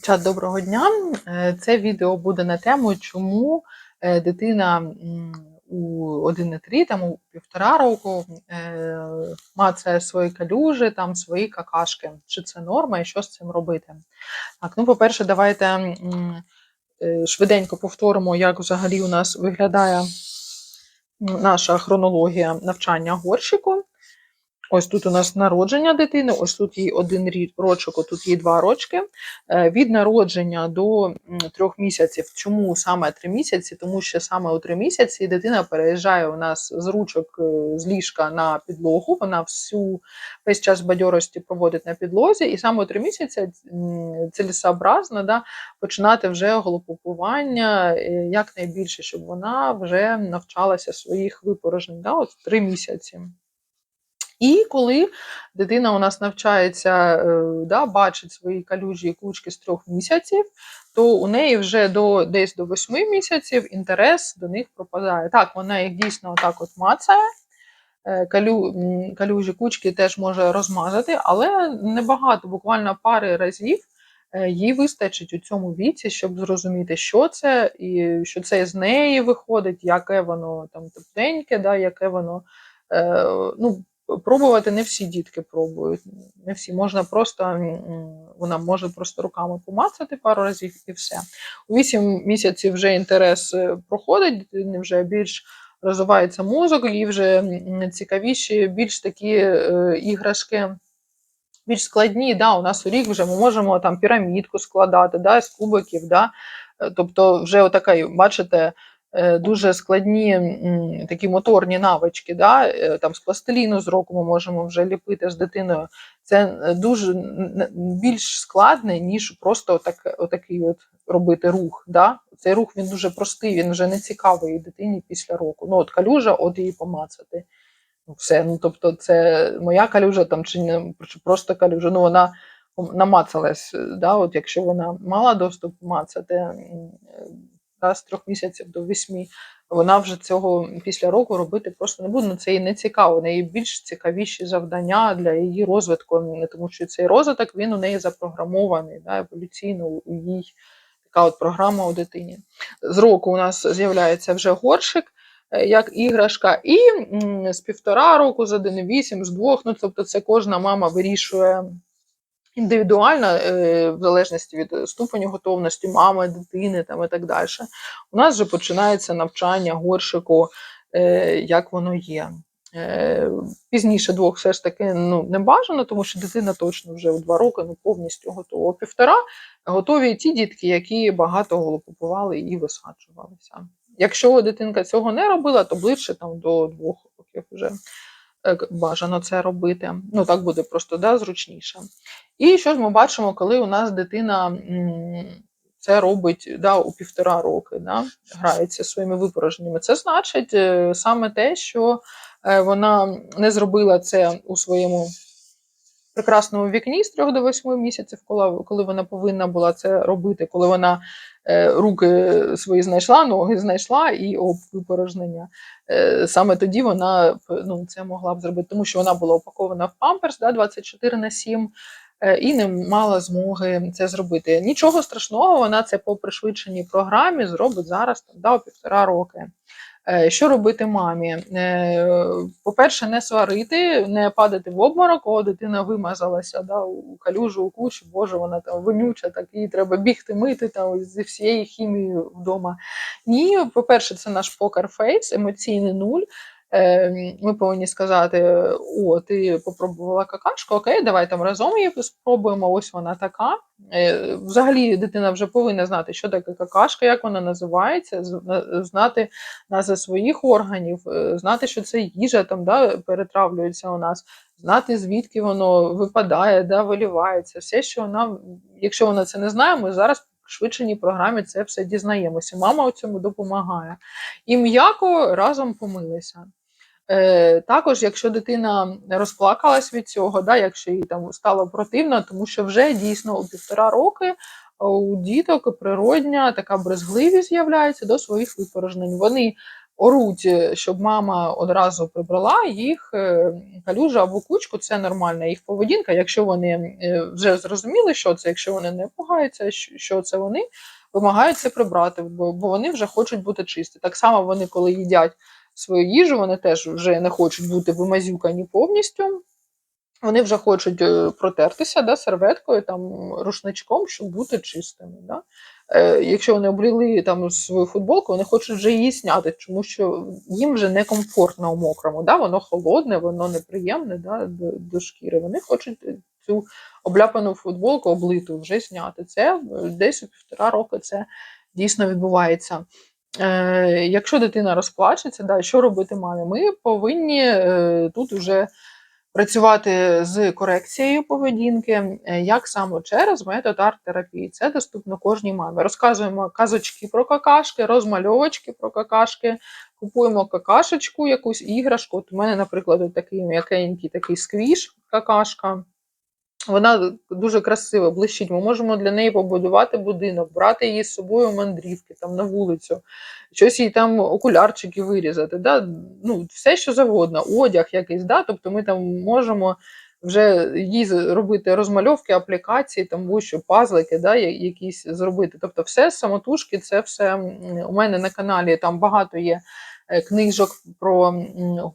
Чат, доброго дня. Е, Це відео буде на тему, чому е, дитина у 1,3, там у півтора року е, мацає свої калюжі, там свої какашки. Чи це норма і що з цим робити? Так, ну, по-перше, давайте швиденько повторимо, як взагалі у нас виглядає наша хронологія навчання горщику. Ось тут у нас народження дитини, ось тут їй один рочок, тут їй два рочки. Е, Від народження до трьох місяців. Чому саме три місяці? Тому що саме у три місяці дитина переїжджає у нас з ручок е, з ліжка на підлогу. Вона всю весь час бадьорості проводить на підлозі, і саме у три місяці цілесообразно да, починати вже голопопування е, якнайбільше, щоб вона вже навчалася своїх випорожнень. Да, от три місяці. І коли дитина у нас навчається, е, да, бачить свої калюжі кучки з трьох місяців, то у неї вже до десь до восьми місяців інтерес до них пропадає. Так, вона їх дійсно отак от мацає. е, Калю, калюжі кучки теж може розмазати, але небагато, буквально пари разів е, їй вистачить у цьому віці, щоб зрозуміти, що це, і що це з неї виходить, яке воно там тепленьке, да, яке воно. Ну, пробувати не всі дітки пробують. Не всі можна просто вона може просто руками помацати пару разів і все. У 8 місяців вже інтерес е, проходить, дитини вже більш розвивається мозок, їй вже цікавіші, більш такі е, іграшки. Більш складні, да, у нас у рік вже ми можемо там пірамідку складати да, з кубиків. Да. Е, Тобто, вже отака, бачите, дуже складні такі моторні навички. Да? е, Там з пластиліну з року ми можемо вже ліпити з дитиною. Це е, дуже більш складне, ніж просто отак, отакий от робити рух. Да? Цей рух він дуже простий, він вже не цікавий дитині після року. Ну, от калюжа, от її помацати. Ну, все. Ну, тобто, це моя калюжа там чи не чи просто калюжа. Ну, вона намацалась, да, от якщо вона мала доступ мацати да, з трьох місяців до восьми, вона вже цього після року робити просто не буде. Ну, це їй не цікаво. У неї більш цікавіші завдання для її розвитку, тому що цей розвиток він у неї запрограмований, да, еволюційно у їй така от програма у дитині. З року у нас з'являється вже горшик. е, Як іграшка, і з півтора року, з 1,8, з двох. Ну тобто, це кожна мама вирішує індивідуально, е, в залежності від ступеню готовності мами, дитини там і так далі. У нас вже починається навчання горшику, е, як воно є. Е, Пізніше двох все ж таки ну, не бажано, тому що дитина точно вже у два роки ну, повністю готова. Півтора готові ті дітки, які багато голопопували і висаджувалися. Якщо дитинка цього не робила, то ближче там до двох років вже е, бажано це робити. Ну так буде просто да, зручніше. І що ж ми бачимо, коли у нас дитина це робить да, у півтора роки, да, грається своїми випороженнями. Це значить е, саме те, що е, вона не зробила це у своєму прекрасному вікні з 3 до 8 місяців, коли, вона повинна була це робити, коли вона е, руки свої знайшла, ноги знайшла і об випорожнення. Е, саме тоді вона ну, це могла б зробити, тому що вона була упакована в памперс да, 24 на 7 е, і не мала змоги це зробити. Нічого страшного, вона це по пришвидшеній програмі зробить зараз там, да, у півтора роки. Е, Що робити мамі? Е, По-перше, не сварити, не падати в обморок, о, дитина вимазалася да, у калюжу, у кучу, боже, вона там вонюча, так їй треба бігти мити там зі всією хімією вдома. Ні, по-перше, це наш покер-фейс, емоційний нуль. Е, Ми повинні сказати: о, ти попробувала какашку, окей, давай там разом її спробуємо. Ось вона така. Е, Взагалі, дитина вже повинна знати, що таке какашка, як вона називається, зна- знати назви своїх органів, е, знати, що це їжа там да, перетравлюється у нас, знати, звідки воно випадає, да, вилівається. Все, що вона, якщо вона це не знає, ми зараз в пришвидшеній програмі це все дізнаємося. Мама у цьому допомагає. І м'яко разом помилися. Е, також, якщо дитина розплакалась від цього, да, якщо їй там стало противно, тому що вже дійсно у півтора роки у діток природня така брезгливість з'являється до своїх випорожнень. Вони оруть, е, щоб мама одразу прибрала їх е, калюжу або кучку, це нормальна їх поведінка. Якщо вони е, вже зрозуміли, що це, якщо вони не пугаються, що- це вони, вимагають це прибрати, бо вони вже хочуть бути чисті. Так само вони, коли їдять свою їжу, вони теж вже не хочуть бути вимазюкані повністю. Вони вже хочуть е, протертися да, серветкою, там, рушничком, щоб бути чистими. Да? Е, якщо вони облили там свою футболку, вони хочуть вже її зняти, тому що їм вже некомфортно у мокрому. Да? Воно холодне, воно неприємне да, до, до шкіри. Вони хочуть цю обляпану футболку, облиту вже зняти. Це е, десь у півтора року це дійсно відбувається. Е, якщо дитина розплачеться, да, що робити мамі? Ми повинні е, тут вже працювати з корекцією поведінки, е, як саме через метод арт-терапії. Це доступно кожній мамі. Розказуємо казочки про какашки, розмальовочки про какашки, купуємо какашечку, якусь іграшку. От у мене, наприклад, от такий м'якенький такий сквіш, какашка. Вона дуже красиво блищить. Ми можемо для неї побудувати будинок, брати її з собою мандрівки там на вулицю, щось їй там окулярчики вирізати. Да? Ну, все, що завгодно, одяг якийсь. Да? Тобто ми там можемо вже їй робити розмальовки, аплікації, там будь-що пазлики, да? якісь зробити. Тобто, все самотужки, це все у мене на каналі там багато є. Е, Книжок про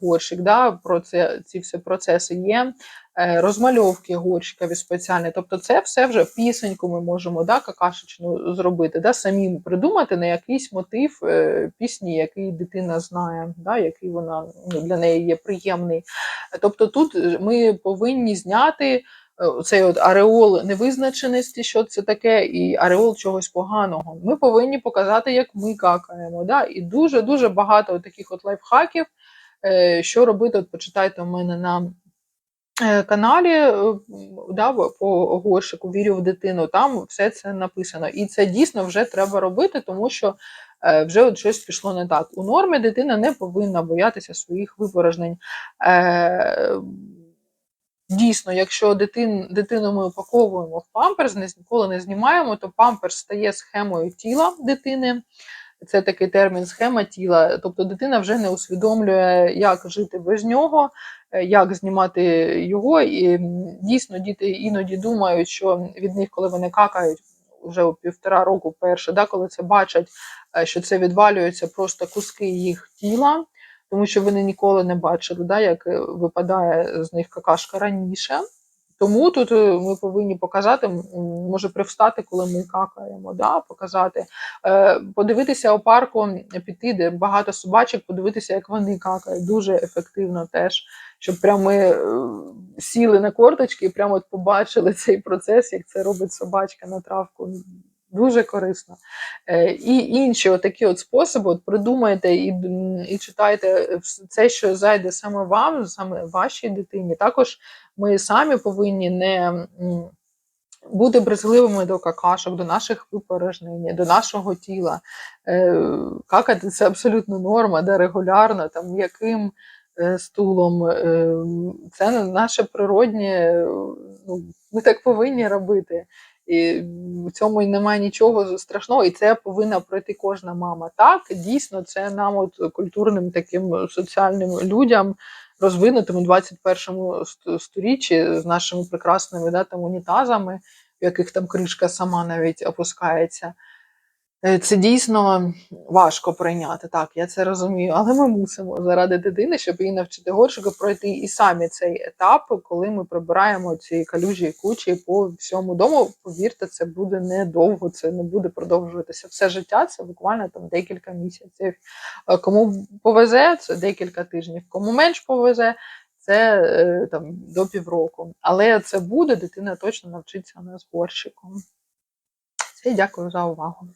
горщик, да, про це, ці всі процеси є е, розмальовки горщикові спеціальні. Тобто, це все вже пісеньку ми можемо да, какашечну зробити, да, самі придумати на якийсь мотив е, пісні, який дитина знає, да, який вона ну, для неї є приємний. Тобто, тут ми повинні зняти. Е, Цей от ареол невизначеності, що це таке, і ареол чогось поганого. Ми повинні показати, як ми какаємо. Да? І дуже дуже багато от таких от лайфхаків, е, що робити. От почитайте у мене на е, каналі да, по горщику Вірю в дитину, там все це написано. І це дійсно вже треба робити, тому що вже от щось пішло не так. У нормі дитина не повинна боятися своїх випорожнень. Дійсно, якщо дитин, дитину ми упаковуємо в памперс, не, ніколи не знімаємо, то памперс стає схемою тіла дитини. Це такий термін схема тіла. Тобто дитина вже не усвідомлює, як жити без нього, е, як знімати його. І дійсно діти іноді думають, що від них, коли вони какають вже у півтора року перше, да, коли це бачать, е, що це відвалюються просто куски їх тіла, тому що вони ніколи не бачили, да, як е, випадає з них какашка раніше. Тому тут е, ми повинні показати, може привстати, коли ми какаємо, да, показати, Е, подивитися у парку, піти, де багато собачок, подивитися, як вони какають. Дуже ефективно теж, щоб прямо ми сіли на корточки і прямо от побачили цей процес, як це робить собачка на травку. Дуже корисно. Е, І інші отакі от способи от придумайте і, і читайте вс- це, що зайде саме вам, саме вашій дитині. Також ми самі повинні не бути брезгливими до какашок, до наших випорожнень, до нашого тіла. Е, Какати це абсолютно норма, де регулярно, там м'яким е, стулом. Це наше природнє, ну, ми так повинні робити. І в цьому немає нічого страшного, і це повинна пройти кожна мама. Так, дійсно, це нам, от культурним таким соціальним людям, розвинутим у 21 ст- сторіччі з нашими прекрасними да, там, унітазами, в яких там кришка сама навіть опускається. Е, Це дійсно важко прийняти. Так, я це розумію, але ми мусимо заради дитини, щоб її навчити горшику пройти і самі цей етап, коли ми прибираємо ці калюжі і кучі по всьому дому. Повірте, це буде недовго, це не буде продовжуватися все життя. Це буквально там декілька місяців. Е, Кому повезе, це декілька тижнів. Кому менш повезе, це е, там до півроку. Але це буде, дитина точно навчиться на зборщику. Все, дякую за увагу.